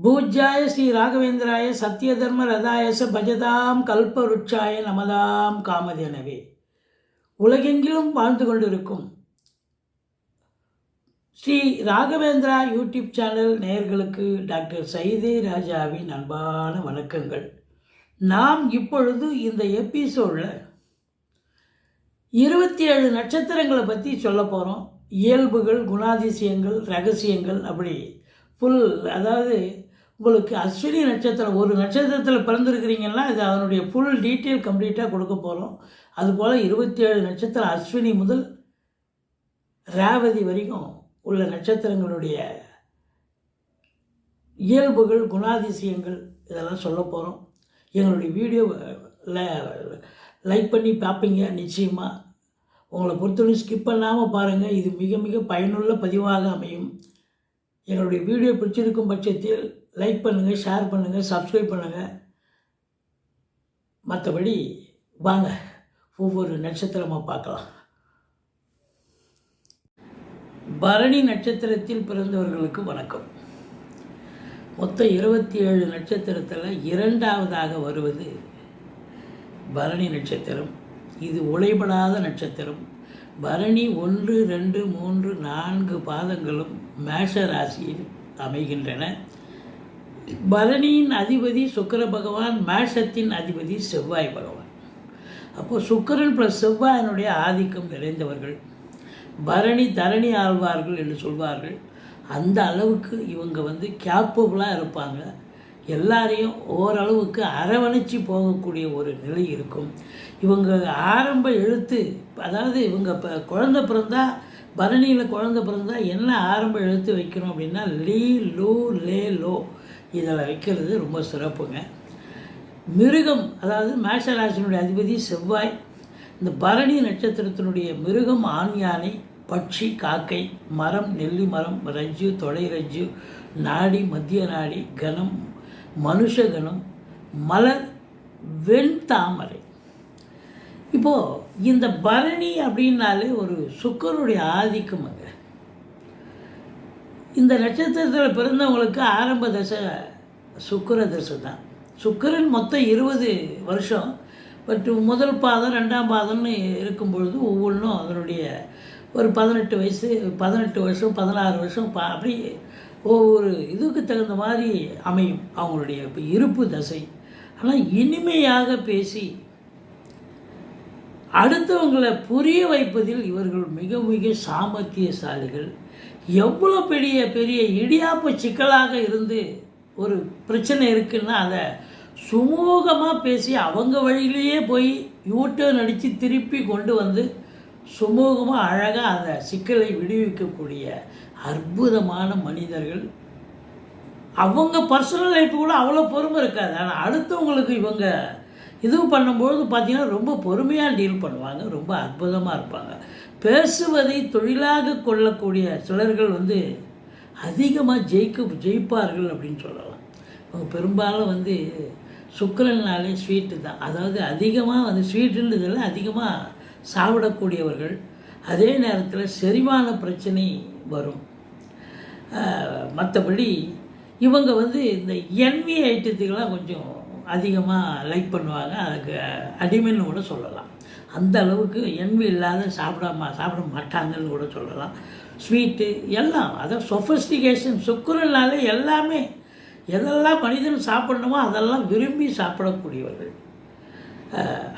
பூஜ்யாய ஸ்ரீ ராகவேந்திராய சத்யதர்ம ரதாயச பஜதாம் கல்பருட்சாய நமதாம் காமதேனவே உலகெங்கிலும் வாழ்ந்து கொண்டிருக்கும் ஸ்ரீ ராகவேந்திரா யூடியூப் சேனல் நேயர்களுக்கு டாக்டர் சைதே ராஜாவின் அன்பான வணக்கங்கள். நாம் இப்பொழுது இந்த எபிசோடில் இருபத்தி ஏழு நட்சத்திரங்களை பற்றி சொல்ல போகிறோம் இயல்புகள் குணாதிசயங்கள் ரகசியங்கள் அப்படி ஃபுல் அதாவது உங்களுக்கு அஸ்வினி நட்சத்திரம் ஒரு நட்சத்திரத்தில் பிறந்திருக்கிறீங்கன்னா இது அதனுடைய ஃபுல் டீட்டெயில் கம்ப்ளீட்டாக கொடுக்க போகிறோம் அதுபோல் இருபத்தி ஏழு நட்சத்திரம் அஸ்வினி முதல் ரேவதி வரைக்கும் உள்ள நட்சத்திரங்களுடைய இயல்புகள் குணாதிசயங்கள் இதெல்லாம் சொல்ல போகிறோம் எங்களுடைய வீடியோ லைக் பண்ணி பார்ப்பீங்க நிச்சயமாக உங்களை பொறுத்தவரை ஸ்கிப் பண்ணாமல் பாருங்கள் இது மிக மிக பயனுள்ள பதிவாக அமையும். எங்களுடைய வீடியோ பிடிச்சிருக்கும் பட்சத்தில் லைக் பண்ணுங்கள் ஷேர் பண்ணுங்கள் சப்ஸ்கிரைப் பண்ணுங்கள் மற்றபடி வாங்க ஒவ்வொரு நட்சத்திரமாக பார்க்கலாம். பரணி நட்சத்திரத்தில் பிறந்தவர்களுக்கு வணக்கம். மொத்தம் இருபத்தி ஏழு நட்சத்திரத்தில் இரண்டாவதாக வருவது பரணி நட்சத்திரம். இது உழைபடாத நட்சத்திரம். பரணி ஒன்று ரெண்டு மூன்று நான்கு பாதங்களும் மேஷ ராசியில் அமைகின்றன. பரணியின் அதிபதி சுக்கிர பகவான் மேஷத்தின் அதிபதி செவ்வாய் பகவான். அப்போது சுக்கரன் ப்ளஸ் செவ்வாயினுடைய ஆதிக்கம் நிறைந்தவர்கள். பரணி தரணி ஆழ்வார்கள் என்று சொல்வார்கள். அந்த அளவுக்கு இவங்க வந்து கேப்பபுளாக இருப்பாங்க. எல்லாரையும் ஓரளவுக்கு அரவணைச்சி போகக்கூடிய ஒரு நிலை இருக்கும். இவங்க ஆரம்ப எழுத்து அதாவது இவங்க இப்போ குழந்த பிறந்தா பரணியில் குழந்த பிறந்தா என்ன ஆரம்ப எழுத்து வைக்கணும் அப்படின்னா லீ லூ லே லோ. இதில் வைக்கிறது ரொம்ப சிறப்புங்க. மிருகம் அதாவது மேஷராசினுடைய அதிபதி செவ்வாய் இந்த பரணி நட்சத்திரத்தினுடைய மிருகம் ஆண் யானை பட்சி காக்கை மரம் நெல்லி மரம் ரஜ்ஜு தொடை ரஜ்ஜு நாடி மத்திய நாடி கணம் மனுஷ கணம் மலர் வெண்தாமரை இப்போது இந்த பரணி அப்படின்னாலே ஒரு சுக்கருடைய ஆதிக்கம் அங்கே இந்த நட்சத்திரத்தில் பிறந்தவங்களுக்கு ஆரம்ப தசை சுக்கர தசை தான். சுக்கரன் மொத்தம் இருபது வருஷம். பட் முதல் பாதம் ரெண்டாம் பாதம்னு இருக்கும் பொழுது ஒவ்வொன்றும் அதனுடைய ஒரு பதினெட்டு வயசு பதினெட்டு வருஷம் பதினாறு வருஷம் பா அப்படி ஒவ்வொரு இதுக்கு தகுந்த மாதிரி அமையும் அவங்களுடைய இப்போ இருப்பு தசை. ஆனால் இனிமையாக பேசி அடுத்தவங்களை புரிய வைப்பதில் இவர்கள் மிக மிக சாமர்த்தியசாலிகள். எவ்வளோ பெரிய பெரிய இடியாப்பு சிக்கலாக இருந்து ஒரு பிரச்சனை இருக்குன்னா அதை சுமூகமாக பேசி அவங்க வழியிலேயே போய் யூட்டர்ன் அடித்து திருப்பி கொண்டு வந்து சுமூகமாக அழகாக அந்த சிக்கலை விடுவிக்கக்கூடிய அற்புதமான மனிதர்கள். அவங்க பர்சனல் லைஃப் கூட அவ்வளோ பொறுமை இருக்காது. ஆனால் அடுத்தவங்களுக்கு இவங்க இது பண்ணும்பொழுது பார்த்திங்கன்னா ரொம்ப பொறுமையாக டீல் பண்ணுவாங்க. ரொம்ப அற்புதமாக இருப்பாங்க. பேசுவதை தொழிலாக கொள்ளக்கூடிய சிலர்கள் வந்து அதிகமாக ஜெயிக்க ஜெயிப்பார்கள் அப்படின்னு சொல்லலாம். அவங்க பெரும்பாலும் வந்து சுக்கரனாலே ஸ்வீட்டு தான். அதாவது அதிகமாக வந்து ஸ்வீட்டுன்றதில் அதிகமாக சாப்பிடக்கூடியவர்கள். அதே நேரத்தில் செரிமான பிரச்சனை வரும். மற்றபடி இவங்க வந்து இந்த என்வி ஐட்டத்துக்கெல்லாம் கொஞ்சம் அதிகமாக லைக் பண்ணுவாங்க. அதுக்கு அடிமைன்னு கூட சொல்லலாம். அந்த அளவுக்கு என்வி இல்லாத சாப்பிடாம சாப்பிட மாட்டாங்கன்னு கூட சொல்லலாம். ஸ்வீட்டு எல்லாம் அதான் சொஃபஸ்டிகேஷன் சுக்குரனாலே எல்லாமே. எதெல்லாம் மனிதன் சாப்பிடணுமோ அதெல்லாம் விரும்பி சாப்பிடக்கூடியவர்கள்.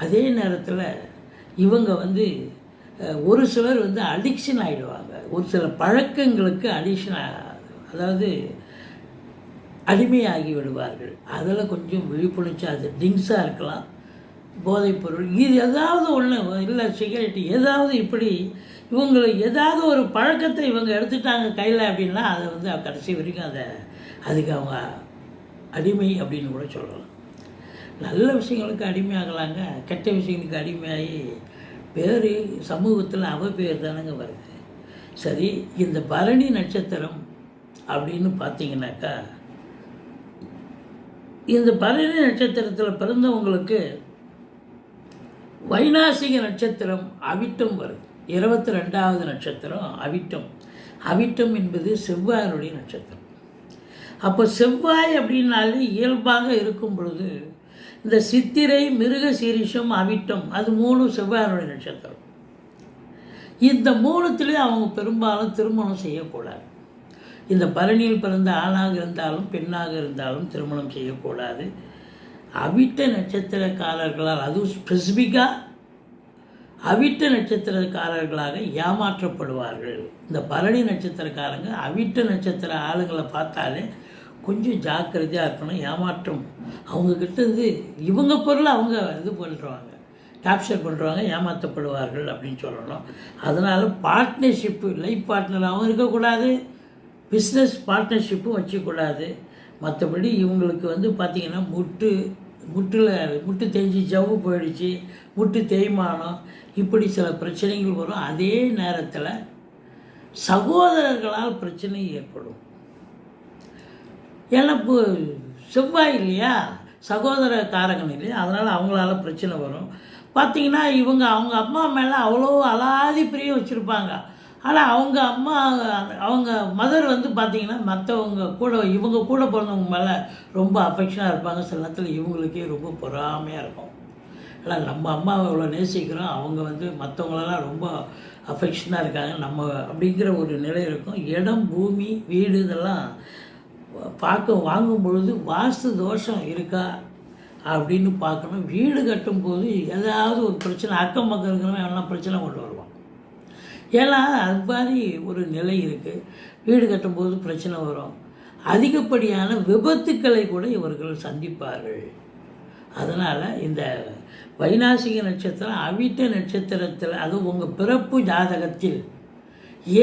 அதே நேரத்தில் இவங்க வந்து ஒரு சிலர் வந்து அடிக்ஷன் ஆகிடுவாங்க ஒரு சில பழக்கங்களுக்கு அடிக்ஷன் அதாவது அடிமையாகி விடுவார்கள். அதில் கொஞ்சம் விழிப்புணர்ச்சி அது ட்ரிங்க்ஸாக இருக்கலாம். போதைப்பொருள். இது ஏதாவது ஒன்று இல்லை சிகரெட் ஏதாவது இப்படி இவங்களுக்கு ஏதாவது ஒரு பழக்கத்தை இவங்க எடுத்துட்டாங்க கையில் அப்படின்னா அதை வந்து கடைசி வரைக்கும் அதை அதுக்கு அவங்க அடிமை அப்படின்னு கூட சொல்லலாம். நல்ல விஷயங்களுக்கு அடிமையாகலாங்க. கெட்ட விஷயங்களுக்கு அடிமையாகி பேர் சமூகத்தில் அவ பேர் தானங்க வருது. சரி இந்த பரணி நட்சத்திரம் அப்படின்னு பார்த்தீங்கன்னாக்கா இந்த பரணி நட்சத்திரத்தில் பிறந்தவங்களுக்கு வைநாசிக நட்சத்திரம் அவிட்டம் வருது இருபத்தி ரெண்டாவது நட்சத்திரம் அவிட்டம். அவிட்டம் என்பது செவ்வாயனுடைய நட்சத்திரம். அப்போ செவ்வாய் அப்படின்னாலே இயல்பாக இருக்கும் பொழுது இந்த சித்திரை மிருக சீரிஷம் அவிட்டம் அது மூணும் செவ்வாயனுடைய நட்சத்திரம். இந்த மூணுத்துலேயும் அவங்க பெரும்பாலும் திருமணம் செய்யக்கூடாது. இந்த பரணியில் பிறந்த ஆணாக இருந்தாலும் பெண்ணாக இருந்தாலும் திருமணம் செய்யக்கூடாது. அவிட்ட நட்சத்திரக்காரர்களால் அதுவும் ஸ்பெசிஃபிக்காக அவிட்ட நட்சத்திரக்காரர்களாக ஏமாற்றப்படுவார்கள். இந்த பரணி நட்சத்திரக்காரங்க அவிட்ட நட்சத்திர ஆளுங்களை பார்த்தாலே கொஞ்சம் ஜாக்கிரதையாக இருக்கணும் ஏமாற்றம். அவங்கக்கிட்ட இருந்து இவங்க பொருளை அவங்க இது பண்ணுறாங்க கேப்சர் பண்ணுறாங்க ஏமாற்றப்படுவார்கள் அப்படின்னு சொல்லணும். அதனால் பார்ட்னர்ஷிப்பு லைஃப் பார்ட்னராகவும் இருக்கக்கூடாது பிஸ்னஸ் பார்ட்னர்ஷிப்பும் வச்சுக்கூடாது மற்றபடி இவங்களுக்கு வந்து பார்த்திங்கன்னா முட்டு முட்டில் முட்டு தேஞ்சி ஜவ்வு போயிடுச்சு முட்டு தேய்மானம் இப்படி சில பிரச்சனைகள் வரும். அதே நேரத்தில் சகோதரர்களால் பிரச்சனை ஏற்படும். ஏன்னா இப்போ செவ்வாய் இல்லையா? சகோதர காரகன் இல்லையா? அதனால் அவங்களால பிரச்சனை வரும். பார்த்திங்கன்னா இவங்க அவங்க அம்மா மேலே அவ்வளோ அலாதி பிரியம் வச்சுருப்பாங்க. ஆனால் அவங்க அம்மா அவங்க மதர் வந்து பார்த்திங்கன்னா மற்றவங்க கூட இவங்க கூட பிறந்தவங்க மேலே ரொம்ப அஃபெக்ஷனாக இருப்பாங்க. சில நேரத்தில் இவங்களுக்கே ரொம்ப பொறாமையாக இருக்கும். ஆனால் நம்ம அம்மாவை இவ்வளோ நேசிக்கிறோம். அவங்க வந்து மற்றவங்களெல்லாம் ரொம்ப அஃபெக்ஷனாக இருக்காங்க. நம்ம அப்படிங்கிற ஒரு நிலை இருக்கும். இடம் பூமி வீடு இதெல்லாம் பார்க்க வாங்கும் பொழுது வாஸ்து தோஷம் இருக்கா அப்படின்னு பார்க்கணும். வீடு கட்டும்போது ஏதாவது ஒரு பிரச்சனை அக்கம் பக்கம் இருக்கிறவங்க எல்லாம் பிரச்சனை கொண்டு வருவோம் ஏன்னா அது மாதிரி ஒரு நிலை இருக்குது வீடு கட்டும்போது பிரச்சனை வரும். அதிகப்படியான விபத்துக்களை கூட இவர்கள் சந்திப்பார்கள். அதனால் இந்த வைநாசிக நட்சத்திரம் அவிட்ட நட்சத்திரத்தில் அது உங்கள் பிறப்பு ஜாதகத்தில்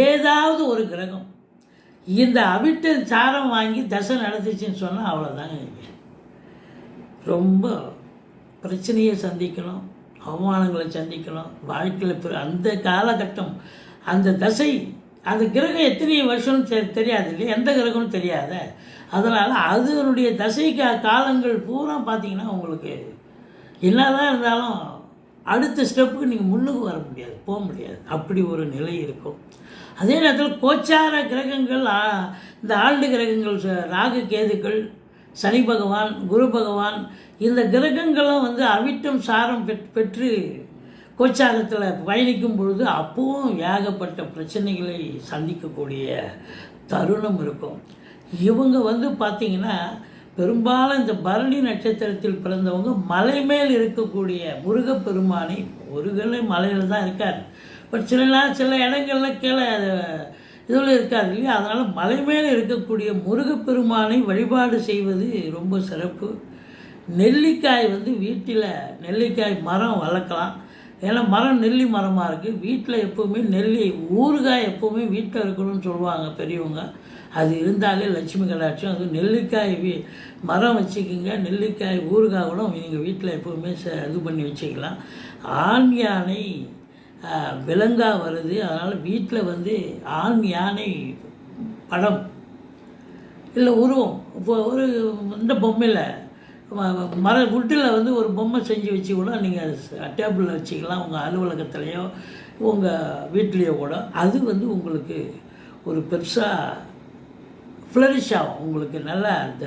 ஏதாவது ஒரு கிரகம். இந்த அவிட்ட சாரம் வாங்கி தசை நடந்துச்சுன்னு சொன்னால் அவ்வளோதாங்க ரொம்ப பிரச்சனையை சந்திக்கணும். அவமானங்களை சந்திக்கணும் வாழ்க்கையில் அந்த காலகட்டம் அந்த தசை அந்த கிரகம் எத்தனை வருஷம்னு தெ தெரியாது இல்லையா? எந்த கிரகம்னு தெரியாத. அதனால் அதனுடைய தசைக்கு காலங்கள் பூரா பார்த்தீங்கன்னா உங்களுக்கு என்னதான் இருந்தாலும் அடுத்த ஸ்டெப்புக்கு நீங்கள் முன்னுக்கு வர முடியாது போக முடியாது. அப்படி ஒரு நிலை இருக்கும். அதே நேரத்தில் கோச்சார கிரகங்கள் இந்த ஆண்டு கிரகங்கள் ச- ராகு கேதுக்கள் சனி பகவான் குரு பகவான் இந்த கிரகங்களும் வந்து அவிட்டம் சாரம் பெற் பெற்று கோச்சாரத்தில் பயணிக்கும் பொழுது அப்பவும் ஏகப்பட்ட பிரச்சனைகளை சந்திக்கக்கூடிய தருணம் இருக்கும். இவங்க வந்து பார்த்திங்கன்னா பெரும்பாலும் இந்த பரணி நட்சத்திரத்தில் பிறந்தவங்க மலை மேல் இருக்கக்கூடிய முருகப்பெருமானை முருகனே மலையில் தான் இருக்கார். பட் சில நாள் சில இடங்கள்ல கீழே இதில் இருக்காது இல்லையா? அதனால் மலை மேல் இருக்கக்கூடிய முருகப்பெருமானை வழிபாடு செய்வது ரொம்ப சிறப்பு. நெல்லிக்காய் வந்து வீட்டில் நெல்லிக்காய் மரம் வளர்க்கலாம். ஏன்னா மரம் நெல்லி மரமாக இருக்குது வீட்டில் எப்போவுமே நெல்லி ஊறுகாய் எப்போவுமே வீட்டில் இருக்கணும்னு சொல்லுவாங்க பெரியவங்க. அது இருந்தாலே லட்சுமி கடாட்சம். அது நெல்லிக்காய் வீ மரம் வச்சுக்கிங்க. நெல்லிக்காய் ஊறுகாய் கூட நீங்கள் வீட்டில் எப்போவுமே ச இது பண்ணி வச்சுக்கலாம். ஆண் யானை விலங்காக வருது. அதனால் வீட்டில் வந்து ஆண் யானை படம் இல்லை உருவம். இப்போ ஒரு இந்த பொம்மையில் மர வுட்டில் வந்து ஒரு பொம்மை செஞ்சு வச்சு கூட நீங்கள் டேபிளில் வச்சுக்கலாம் உங்கள் அலுவலகத்துலேயோ உங்கள் வீட்லேயோ கூட. அது வந்து உங்களுக்கு ஒரு பெருசாக ஃப்ளரிஷ் ஆகும். உங்களுக்கு நல்லா அந்த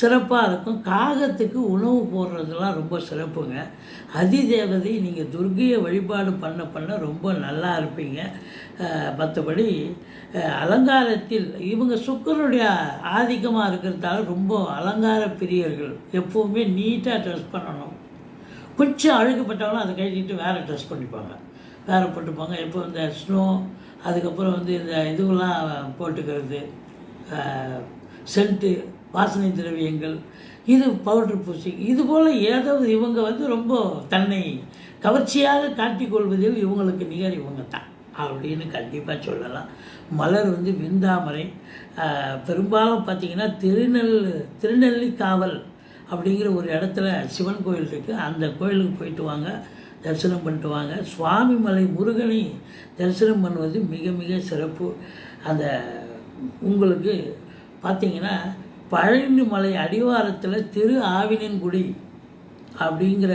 சிறப்பாக இருக்கும். காகத்துக்கு உணவு போடுறதுலாம் ரொம்ப சிறப்புங்க. அதிதேவதை நீங்கள் துர்கையை வழிபாடு பண்ண பண்ண ரொம்ப நல்லா இருப்பீங்க. மற்றபடி அலங்காரத்தில் இவங்க சுக்கரனுடைய ஆதிக்கமாக இருக்கிறதால ரொம்ப அலங்கார பிரியர்கள். எப்போவுமே நீட்டாக ட்ரெஸ் பண்ணணும். கொஞ்சம் அழுகுப்பட்டவங்களும் அதை கட்டிட்டு வேறு ட்ரெஸ் பண்ணிப்பாங்க. வேறு போட்டுப்பாங்க. இப்போ இந்த ஸ்னோ அதுக்கப்புறம் வந்து இந்த இதுவெல்லாம் போட்டுக்கிறது. சென்ட்டு வாசனை திரவியங்கள் இது பவுடர் பூசி இது போல் ஏதோ இவங்க வந்து ரொம்ப தன்னை கவர்ச்சியாக காட்டிக்கொள்வதில் இவங்களுக்கு நிகர் இவங்க தான். அப்படின்னு கண்டிப்பாக சொல்லலாம். மலர் வந்து விந்தாமரை பெரும்பாலும் பார்த்திங்கன்னா திருநெல் திருநெல்லிக்காவல் அப்படிங்கிற ஒரு இடத்துல சிவன் கோயில் இருக்குது அந்த கோயிலுக்கு போயிட்டு வாங்க தரிசனம் பண்ணிட்டு வாங்க. சுவாமி மலை முருகனை தரிசனம் பண்ணுவது மிக மிக சிறப்பு. அந்த உங்களுக்கு பார்த்தீங்கன்னா பழனி மலை அடிவாரத்தில் திரு ஆவினன்குடி அப்படிங்கிற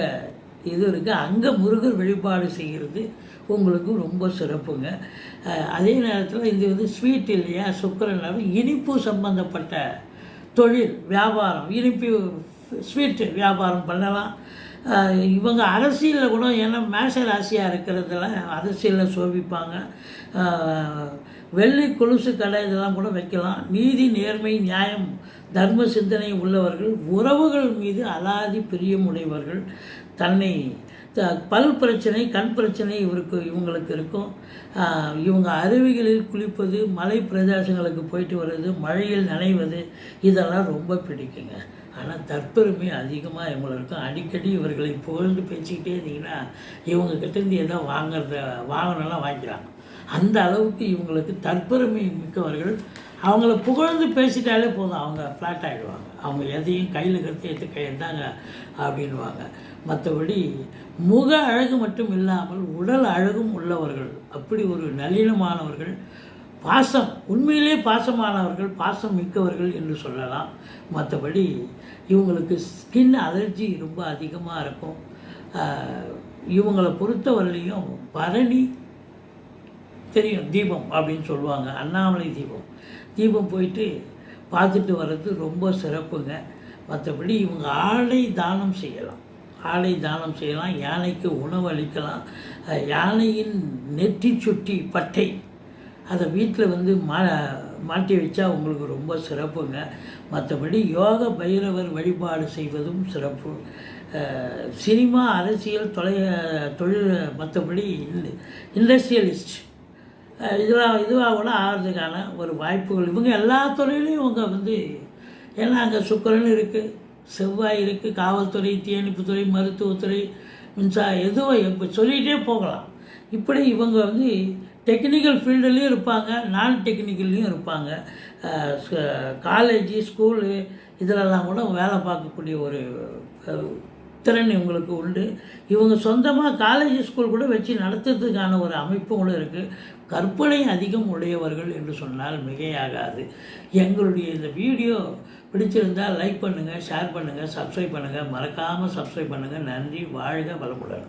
இது இருக்குது அங்கே முருகர் வழிபாடு செய்கிறது உங்களுக்கு ரொம்ப சிறப்புங்க. அதே நேரத்தில் இது வந்து ஸ்வீட் இல்லையா? சுக்கரன் இனிப்பு சம்பந்தப்பட்ட தொழில் வியாபாரம் இனிப்பு ஸ்வீட்டு வியாபாரம் பண்ணலாம். இவங்க அரசியலில் கூட ஏன்னா மேச ராசியாக இருக்கிறதெல்லாம் அரசியலில் சோபிப்பாங்க. வெள்ளி கொலுசு கடை இதெல்லாம் கூட வைக்கலாம். நீதி நேர்மை நியாயம் தர்ம சிந்தனை உள்ளவர்கள் உறவுகள் மீது அலாதி பிரியமுடையவர்கள் தன்னை த- பல் பிரச்சனை கண் பிரச்சனை இவருக்கு இவங்களுக்கு இருக்கும். இவங்க அருவிகளில் குளிப்பது மலை பிரதேசங்களுக்கு போயிட்டு வர்றது மழையில் நனைவது இதெல்லாம் ரொம்ப பிடிக்குங்க. ஆனால் தற்பெருமை அதிகமாக இவங்களுக்கு இருக்கும். அடிக்கடி இவர்களை புகழ்ந்து பேசிக்கிட்டே இருந்தீங்கன்னா இவங்க கிட்டேருந்து ஏதோ வாங்குறத வாங்கினெல்லாம் வாங்கிக்கிறாங்க. அந்த அளவுக்கு இவங்களுக்கு தற்பெருமை மிக்கவர்கள். அவங்கள புகழ்ந்து பேசிட்டாலே போதும் அவங்க ஃப்ளாட் ஆகிடுவாங்க அவங்க எதையும் கையில் கருத்து எடுத்து கையெழுந்தாங்க அப்படின்வாங்க மற்றபடி முக அழகு மட்டும் இல்லாமல் உடல் அழகும் உள்ளவர்கள். அப்படி ஒரு நளினமானவர்கள். பாசம் உண்மையிலே பாசமானவர்கள் பாசம் மிக்கவர்கள் என்று சொல்லலாம். மற்றபடி இவங்களுக்கு ஸ்கின் அலர்ஜி ரொம்ப அதிகமாக இருக்கும். இவங்களை பொறுத்தவரையிலையும் பரணி தெரியும் தீபம் அப்படின்னு சொல்லுவாங்க அண்ணாமலை தீபம். தீபம் போயிட்டு பார்த்துட்டு வர்றது ரொம்ப சிறப்புங்க. மற்றபடி இவங்க ஆடை தானம் செய்யலாம். ஆடை தானம் செய்யலாம் யானைக்கு உணவு அளிக்கலாம். யானையின் நெற்றி சுட்டி பட்டை அதை வீட்டில் வந்து மா மாட்டி வச்சா உங்களுக்கு ரொம்ப சிறப்புங்க. மற்றபடி யோக பைரவர் வழிபாடு செய்வதும் சிறப்பு. சினிமா அரசியல் தொலை தொழில் மற்றபடி இண்டஸ்ட்ரியலிஸ்ட் இதெல்லாம் இதுவாக கூட ஆகிறதுக்கான ஒரு வாய்ப்புகள். இவங்க எல்லா துறையிலையும் இவங்க வந்து ஏன்னா அங்கே சுக்கரன் இருக்குது செவ்வாய் இருக்குது காவல்துறை தீயணைப்புத்துறை மருத்துவத்துறை மின்சாரம் எதுவோ எப்போ சொல்லிகிட்டே போகலாம். இப்படி இவங்க வந்து டெக்னிக்கல் ஃபீல்டுலேயும் இருப்பாங்க நான் டெக்னிக்கல்லையும் இருப்பாங்க. காலேஜு ஸ்கூலு இதிலெல்லாம் கூட வேலை பார்க்கக்கூடிய ஒரு திறன் இவங்களுக்கு உண்டு. இவங்க சொந்தமாக காலேஜ் ஸ்கூல் கூட வச்சு நடத்துறதுக்கான ஒரு அமைப்பு கூட இருக்குது கற்பனை அதிகம் உடையவர்கள் என்று சொன்னால் மிகையாகாது. எங்களுடைய இந்த வீடியோ பிடிச்சிருந்தால் லைக் பண்ணுங்கள் ஷேர் பண்ணுங்கள் சப்ஸ்கிரைப் பண்ணுங்கள் மறக்காமல் சப்ஸ்கிரைப் பண்ணுங்கள் நன்றி வாழ்க வளமுடன்.